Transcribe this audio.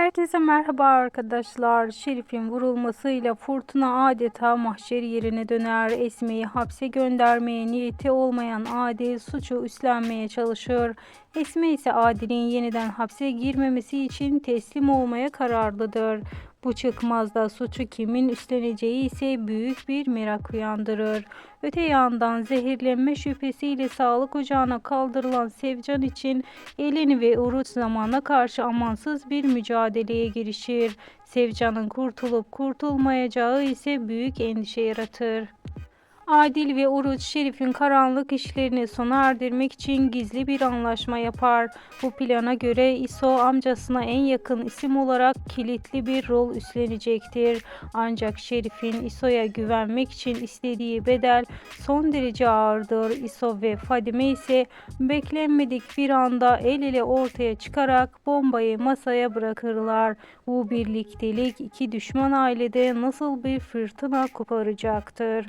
Herkese merhaba arkadaşlar. Şerif'in vurulmasıyla fırtına adeta mahşer yerine döner. Esme'yi hapse göndermeye niyeti olmayan Adil suçu üstlenmeye çalışır. Esme ise Adil'in yeniden hapse girmemesi için teslim olmaya kararlıdır. Bu çıkmazda suçu kimin üstleneceği ise büyük bir merak uyandırır. Öte yandan zehirlenme şüphesiyle sağlık ocağına kaldırılan Sevcan için Eleni ve Urut zamana karşı amansız bir mücadeleye girişir. Sevcan'ın kurtulup kurtulmayacağı ise büyük endişe yaratır. Adil ve Uruç Şerif'in karanlık işlerini sona erdirmek için gizli bir anlaşma yapar. Bu plana göre İso amcasına en yakın isim olarak kilitli bir rol üstlenecektir. Ancak Şerif'in İso'ya güvenmek için istediği bedel son derece ağırdır. İso ve Fadime ise beklenmedik bir anda el ele ortaya çıkarak bombayı masaya bırakırlar. Bu birliktelik iki düşman ailede nasıl bir fırtına koparacaktır.